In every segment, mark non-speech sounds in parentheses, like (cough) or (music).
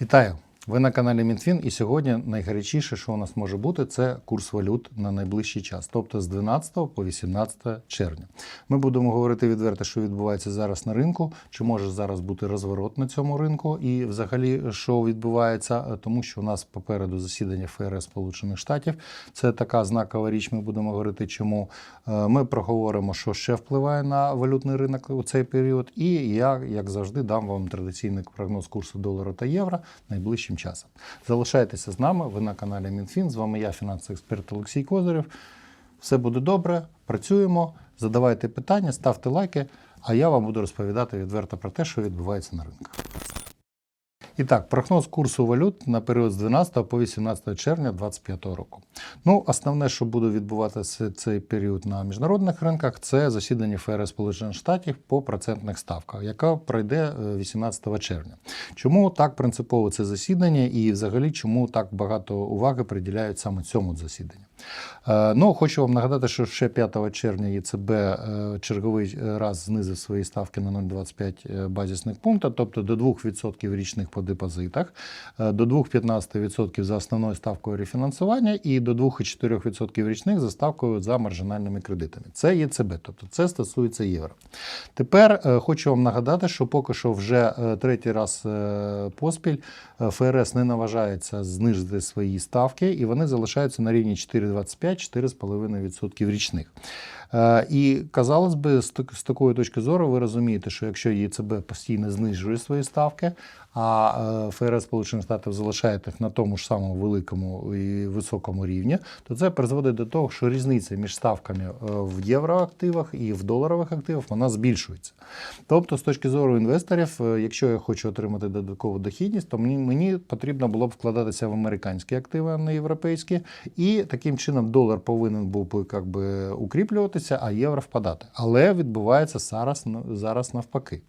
Ritael. Ви на каналі Мінфін, і сьогодні найгарячіше, що у нас може бути, це курс валют на найближчий час, тобто з 12 по 18 червня. Ми будемо говорити відверто, що відбувається зараз на ринку, чи може зараз бути розворот на цьому ринку, і взагалі що відбувається, тому що у нас попереду засідання ФРС Сполучених Штатів. Це така знакова річ. Ми будемо говорити, чому Е, ми проговоримо, що ще впливає на валютний ринок у цей період. І я, як завжди, дам вам традиційний прогноз курсу долара та євро найближчим часом. Залишайтеся з нами. Ви на каналі Мінфін. З вами я, фінансовий експерт Олексій Козирєв. Все буде добре, працюємо. Задавайте питання, ставте лайки, а я вам буду розповідати відверто про те, що відбувається на ринках. І так, прогноз курсу валют на період з 12 по 18 червня 2025 року. Ну, основне, що буде відбуватися цей період на міжнародних ринках, це засідання ФРС Сполучених Штатів по процентних ставках, яка пройде е, 18 червня. Чому так принципово це засідання, і взагалі чому так багато уваги приділяють саме цьому засіданню? Е, Ну, хочу вам нагадати, що ще 5 червня ЄЦБ е, черговий раз знизив свої ставки на 0,25 базисних пункта, тобто до 2% річних по депозитах, е, до 2,15% за основною ставкою рефінансування і до 2,4% річних за ставкою за маржинальними кредитами. Це ЄЦБ, тобто це стосується євро. Тепер е, хочу вам нагадати, що поки що вже е, третій раз е, поспіль е, ФРС не наважається знизити свої ставки, і вони залишаються на рівні 4,25-4,5% річних. Е, І казалось би, з такої точки зору, ви розумієте, що якщо ЄЦБ постійно знижує свої ставки, а е, ФРС Сполучених Штатів залишає їх на тому ж самому великому і високому рівні, то це призводить до того, що різниця між ставками е, в євроактивах і в доларових активах вона збільшується. Тобто, з точки зору інвесторів, якщо я хочу отримати додаткову дохідність, то мені, мені потрібно було б вкладатися в американські активи, а не європейські, і таким чином долар повинен був би би укріплюватися, а євро впадати. Але відбувається зараз, зараз навпаки.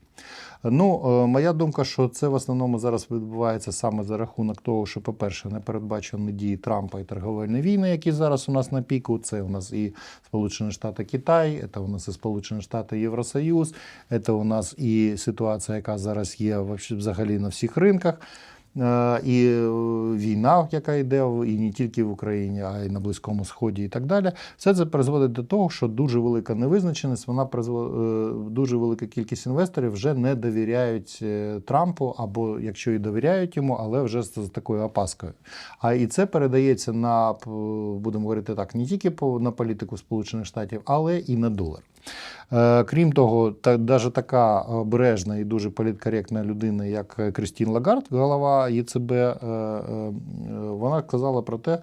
Ну, е, моя думка, що це в основному зараз відбувається саме за рахунок того, що, по-перше, не передбачені дії Трампа і торговельні війни, які зараз у нас на піку. Це у нас і Сполучені Штати Китай, це у нас і Сполучені Штати Євросоюз, це у нас і ситуація, яка зараз є взагалі на всіх ринках. Е, І е, війна, яка йде і не тільки в Україні, а й на Близькому Сході, і так далі. Все це призводить до того, що дуже велика невизначеність, вона призводить дуже велика кількість інвесторів вже не довіряють е, Трампу, або якщо і довіряють йому, але вже з такою опаскою. А і це передається на будемо говорити так, не тільки на політику Сполучених Штатів, але і на долар. Е, Крім того, та навіть така обережна і дуже політкоректна людина, як Крістін Лагард, голова ЄЦБ, е, е, вона казала про те,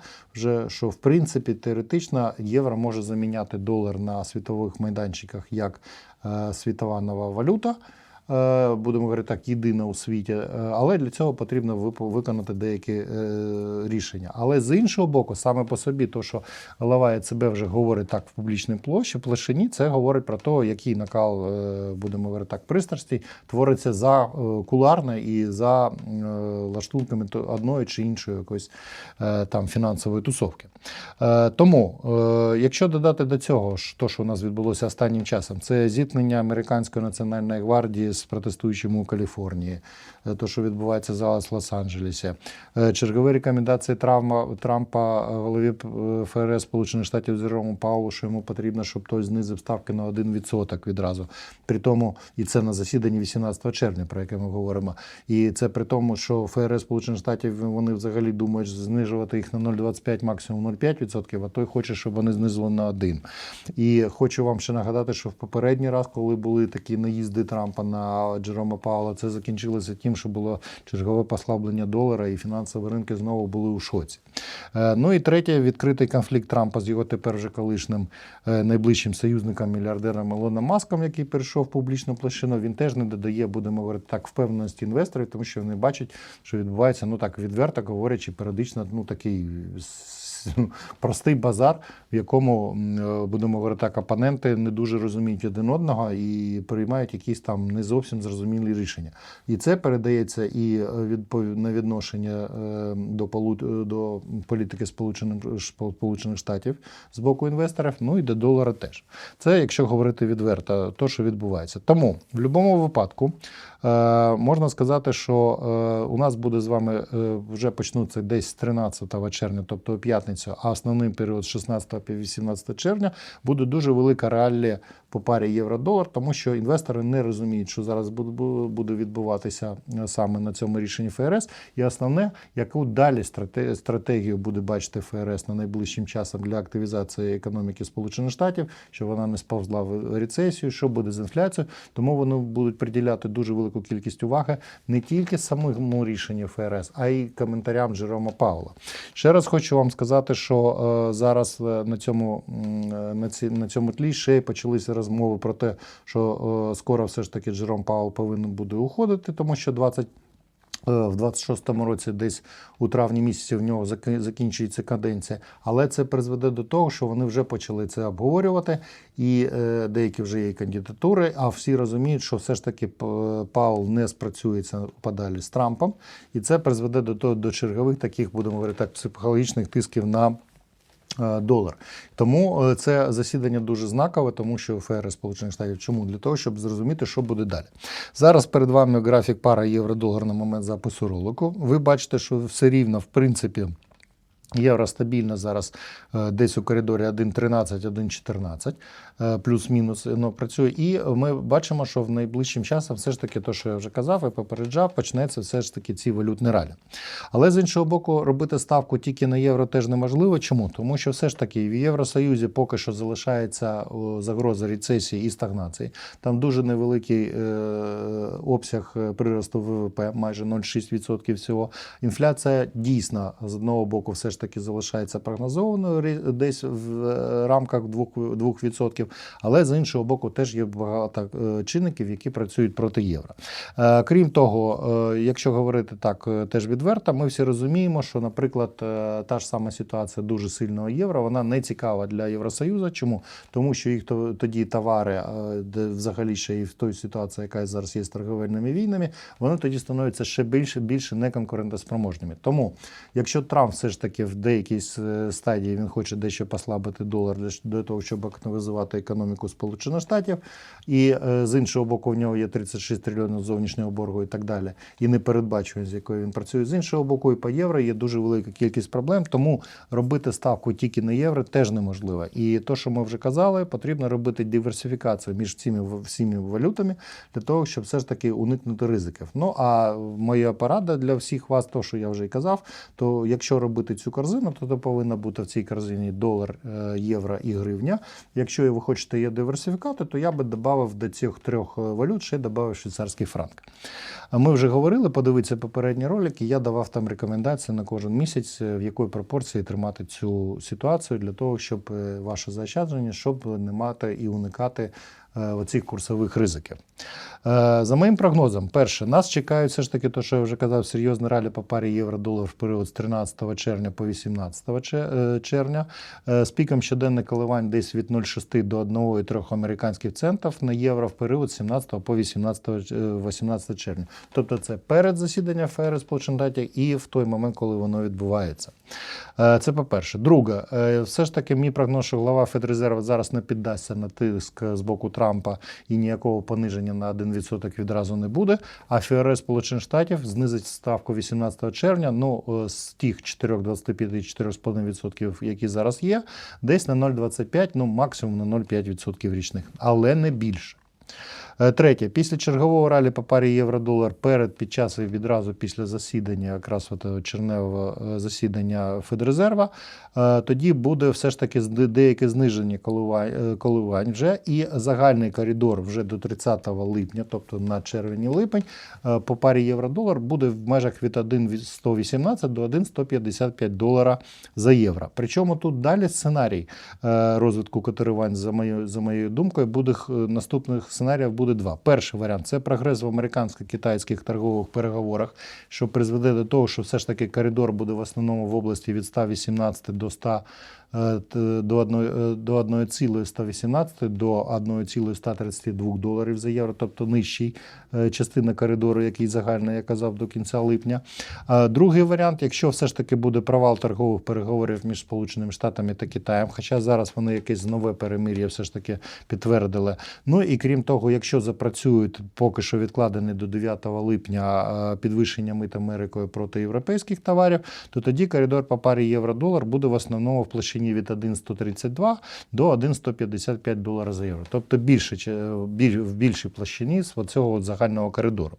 що в принципі теоретично євро може заміняти долар на світових майданчиках як світова нова валюта. Е, Будемо говорити так, єдина у світі, е, але для цього потрібно виконати деякі е, рішення. Але з іншого боку, саме по собі, то що голова ЕЦБ вже говорить так в публічній площі, площині, це говорить про те, який накал, будемо говорити так, пристрастей твориться за е, куларно і за лаштунками одної чи іншої якоїсь там фінансової тусовки. Тому, якщо додати до цього, то, що у нас відбулося останнім часом, це зіткнення американської національної гвардії з протестуючими у Каліфорнії, е, то, що відбувається зараз в Лос-Анджелесі, е, чергові рекомендації Травма, Трампа е, голові ФРС Сполучених Штатів Зерому Паулу, що йому потрібно, щоб той знизив ставки на 1% відразу. При тому, і це на засіданні 18 червня, про яке ми говоримо. І це при тому, що ФРС Сполучених Штатів вони взагалі думають знижувати їх на 0,25, максимум 0,5%, а той хоче, щоб вони знизили на 1. І хочу вам ще нагадати, що в попередній раз, коли були такі наїзди Трампа на Джерома Паула, це закінчилося тим, що було чергове послаблення долара, і фінансові ринки знову були у шоці. Е, Ну і третє, відкритий конфлікт Трампа з його тепер вже колишнім е, найближчим союзником мільярдером Ілоном Маском, який перейшов в публічну площину. Він теж не додає, будемо говорити так, впевненості інвесторів, тому що вони бачать, що відбувається, ну так відверто говорячи, періодично, ну такий (laughs) простий базар, в якому е, будемо говорити так, опоненти не дуже розуміють один одного і приймають якісь там не зовсім зрозумілі рішення. І це передається і е, на відношення е, до до політики Сполучених Штатів з боку інвесторів, ну і до долара теж. Це якщо говорити відверто, то що відбувається. Тому в будь-якому випадку можна сказати, що е, у нас буде з вами е, вже почнуться десь з 13 червня, тобто п'ятницю, а основний період з 16 по 18 червня буде дуже велика раллі по парі євро-долар, тому що інвестори не розуміють, що зараз буде- відбуватися е, саме на цьому рішенні ФРС. І основне, яку далі страте- стратегію буде бачити ФРС на найближчим часом для активізації економіки Сполучених Штатів, щоб вона не сповзла в рецесію, що буде з інфляцією. Тому вони будуть приділяти дуже велику кількість уваги не тільки самому рішенню ФРС, а й коментарям Джерома Паула. Ще раз хочу вам сказати, що е, зараз е, на цьому е, на, ці, на цьому тлі ще почалися розмови про те, що скоро все ж таки Джером Паул повинен буде уходити, тому що 20 Е, В 26-му році, десь у травні місяці, в нього закінчується каденція, але це призведе до того, що вони вже почали це обговорювати, і е, деякі вже є кандидатури. А всі розуміють, що все ж таки Паул не спрацюється подалі з Трампом, і це призведе до того до чергових таких, будемо говорити так, психологічних тисків на. Е, Долар. Тому е, це засідання дуже знакове, тому що ФРС Сполучених Штатів. Чому? Для того, щоб зрозуміти, що буде далі. Зараз перед вами графік пара євро-долар на момент запису ролику. Ви бачите, що все рівно, в принципі, Євро стабільно зараз е, десь у коридорі 1.13, 1.14, е, плюс-мінус ну, працює. І ми бачимо, що в найближчим часом все ж таки, то, що я вже казав і попереджав, почнеться все ж таки ці валютні ралі. Але з іншого боку, робити ставку тільки на євро теж неможливо. Чому? Тому що все ж таки в Євросоюзі поки що залишається загроза рецесії і стагнації. Там дуже невеликий е, обсяг е, приросту ВВП, майже 0,6% всього. Інфляція дійсно з одного боку все ж таки залишається прогнозованою десь в е, рамках 2%, 2%, але з іншого боку теж є багато е, чинників, які працюють проти євро. Е, Крім того, якщо говорити так теж відверто, ми всі розуміємо, що, наприклад, та ж сама ситуація дуже сильного євро, вона не цікава для Євросоюзу. Чому? Тому що їх тоді товари, де взагалі ще і в той ситуації, яка зараз є з торговельними війнами, вони тоді становляться ще більше більше неконкурентоспроможними. Тому, якщо Трамп все ж таки в деякій стадії він хоче дещо послабити долар для, того, щоб активізувати економіку Сполучених Штатів, і е, з іншого боку, в нього є 36 трильйонів зовнішнього боргу і так далі, і непередбачуваність, з якою він працює. З іншого боку, і по євро є дуже велика кількість проблем, тому робити ставку тільки на євро теж неможливо. І то, що ми вже казали, потрібно робити диверсифікацію між цими всіми валютами для того, щоб все ж таки уникнути ризиків. Ну а моя порада для всіх вас, то що я вже і казав, то якщо робити цю корзину, то, то повинна бути в цій корзині долар, е, євро і гривня. Якщо ви хочете її диверсифікувати, то я би додав до цих трьох е, валют ще додав швейцарський франк. Ми вже говорили, подивіться попередні ролики. Я давав там рекомендації на кожен місяць, е, в якої пропорції тримати цю ситуацію для того, щоб ваше заощадження, щоб не мати і уникати оцих курсових ризиків. Е, За моїм прогнозом, перше, нас чекають все ж таки, то, що я вже казав, серйозне ралі по парі євро-долар в період з 13 червня по 18 е, червня, е, з піком щоденних коливань десь від 0,6 до 1,3 американських центів на євро в період з 17 по 18, е, 18 червня. Тобто це перед засіданням ФРС Сполучених Штатів і в той момент, коли воно відбувається. Е, Це по-перше. Друге, е, все ж таки, мій прогноз, що глава Федрезерву зараз не піддасться на тиск з боку Трампа і ніякого пониження на 1% відразу не буде. А ФРС Сполучених Штатів знизить ставку 18 червня. Ну е, з тих 4,25-4,5%, які зараз є, десь на 0,25, ну максимум на 0,5% річних, але не більше. Е, Третє, після чергового ралі по парі євро-долар перед, під час і відразу після засідання, якраз от е, черневого е, засідання Федрезерва, тоді буде все ж таки деяке зниження коливань, вже і загальний коридор вже до 30 липня, тобто на червень-липень, е, по парі євро-долар буде в межах від 1,118 до 1,155 долара за євро. Причому тут далі сценарій розвитку котирувань, за моєю, за моєю думкою, буде наступних сценаріїв буде два. Перший варіант це прогрес в американсько-китайських торгових переговорах, що призведе до того, що все ж таки коридор буде в основному в області від 118 до 100 е, т- до 1, до 1,118 до 1,132 доларів за євро, тобто нижчий е, частина коридору, який загальний, я казав, до кінця липня. Е, Другий варіант, якщо все ж таки буде провал торгових переговорів між Сполученими Штатами та Китаєм, хоча зараз вони якесь нове перемир'я все ж таки підтвердили. Ну і крім того, якщо запрацюють поки що відкладені до 9 липня е, підвищення мит Америкою проти європейських товарів, то тоді коридор по парі євро-долар буде в основному в площині від 1,132 до 1,155 доларів за євро. Тобто більше, біль- в більшій площині з цього загального коридору.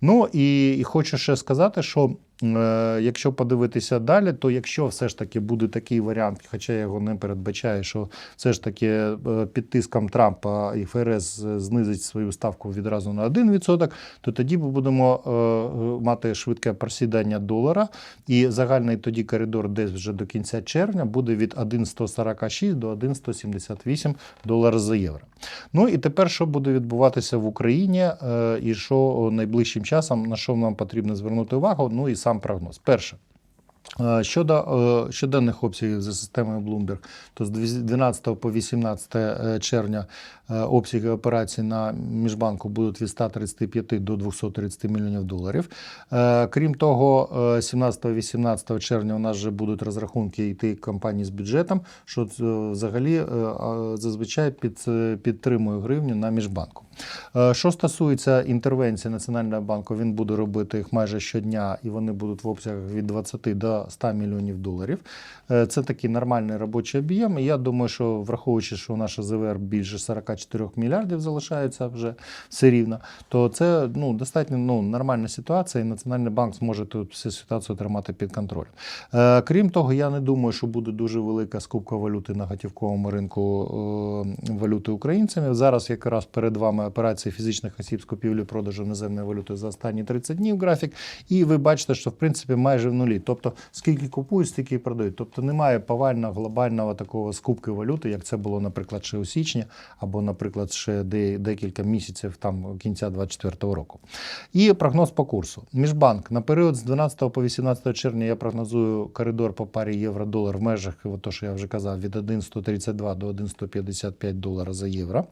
Ну і, і хочу ще сказати, що якщо подивитися далі, то якщо все ж таки буде такий варіант, хоча я його не передбачаю, що все ж таки е, під тиском Трампа і ФРС знизить свою ставку відразу на 1%, то тоді ми будемо е, е, мати швидке просідання долара, і загальний тоді коридор десь вже до кінця червня буде від 1,146 до 1,178 доларів за євро. Ну і тепер що буде відбуватися в Україні, е, і що найближчим часом, на що нам потрібно звернути увагу? Ну і сам прогноз. Перше. Е, Щодо е, щоденних обсягів за системою Bloomberg, то з 12 по 18 е, червня обсяги операцій на міжбанку будуть від 135 до 230 мільйонів доларів. Крім того, е, 17-18 червня у нас вже будуть розрахунки йти компаній з бюджетом, що взагалі зазвичай під, підтримує гривню на міжбанку. Що стосується інтервенції Національного банку, він буде робити їх майже щодня, і вони будуть в обсягах від 20 до 100 мільйонів доларів. Е, Це такий нормальний робочий об'єм. Я думаю, що враховуючи, що наша ЗВР більше 44 мільярдів залишається вже все рівно, то це ну, достатньо ну, нормальна ситуація, і Національний банк зможе тут всю ситуацію тримати під контролем. Е, Крім того, я не думаю, що буде дуже велика скупка валюти на готівковому ринку е, валюти українцями. Зараз якраз перед вами операції фізичних осіб з купівлі-продажу іноземної валюти за останні 30 днів графік. І ви бачите, що в принципі майже в нулі. Тобто, скільки купують, стільки і продають. Тобто немає повального глобального такого скупки валюти, як це було, наприклад, ще у січні, або, наприклад, ще декілька місяців там кінця 2024 року. І прогноз по курсу. Міжбанк на період з 12 по 18 червня я прогнозую коридор по парі євро-долар в межах, то, що я вже казав, від 1,132 до 1,155 доларів за євро.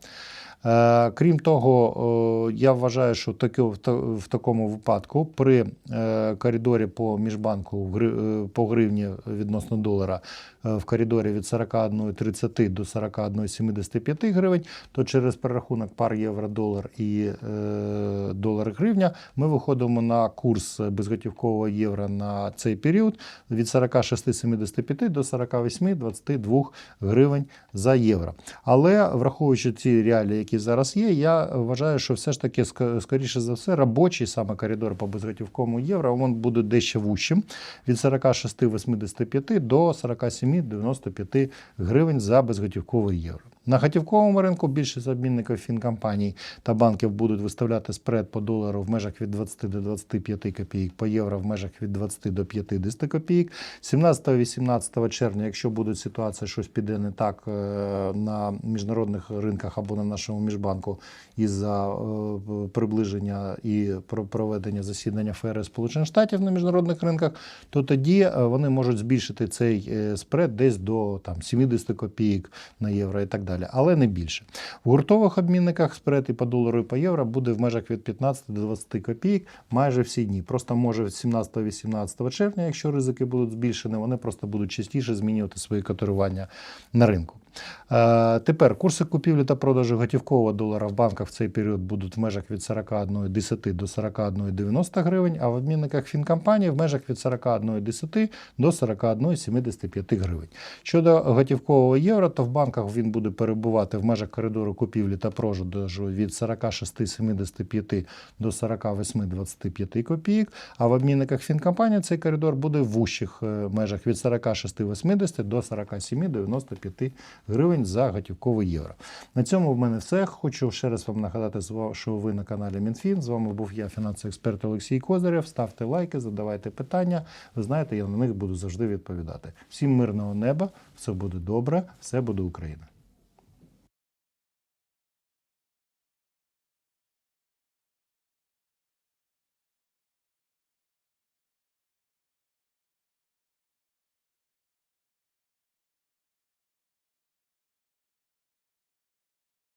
Е, Крім того, я вважаю, що в, такому випадку при е, коридорі по міжбанку е, по гривні відносно долара е, в коридорі від 41,30 до 41,75 гривень, то через перерахунок пар євро-долар і е, долар-гривня ми виходимо на курс безготівкового євро на цей період від 46,75 до 48,22 гривень за євро. Але враховуючи ці реалії, які зараз є, я вважаю, що все ж таки скоріше за все робочий саме коридор по безготівковому євро він буде дещо вущим від 46,85 до 47,95 гривень за безготівковий євро. На готівковому ринку більшість обмінників фінкомпаній та банків будуть виставляти спред по долару в межах від 20 до 25 копійок, по євро в межах від 20 до 50 копійок. 17-18 червня, якщо буде ситуація, щось піде не так е, на міжнародних ринках або на нашому міжбанку із-за е, приближення і про- проведення засідання ФРС Сполучених Штатів на міжнародних ринках, то тоді е, вони можуть збільшити цей спред десь до там 70 копійок на євро і так далі, але не більше. В гуртових обмінниках спред і по долару, і по євро буде в межах від 15 до 20 копійок майже всі дні. Просто може 17-18 червня, якщо ризики будуть збільшені, вони просто будуть частіше змінювати свої котирування на ринку. Е, тепер курси купівлі та продажу готівкового долара в банках в цей період будуть в межах від 41,10 до 41,90 гривень, а в обмінниках фінкомпанії в межах від 41,10 до 41,75 гривень. Щодо готівкового євро, то в банках він буде перебувати в межах коридору купівлі та продажу від 46,75 до 48,25 копійок, а в обмінниках фінкомпанії цей коридор буде в вущих е, межах від 46,80 до 47,95 гривень за готівковий євро. На цьому в мене все. Хочу ще раз вам нагадати, що ви на каналі Мінфін. З вами був я, фінансовий експерт Олексій Козирєв. Ставте лайки, задавайте питання. Ви знаєте, я на них буду завжди відповідати. Всім мирного неба, все буде добре, все буде Україна.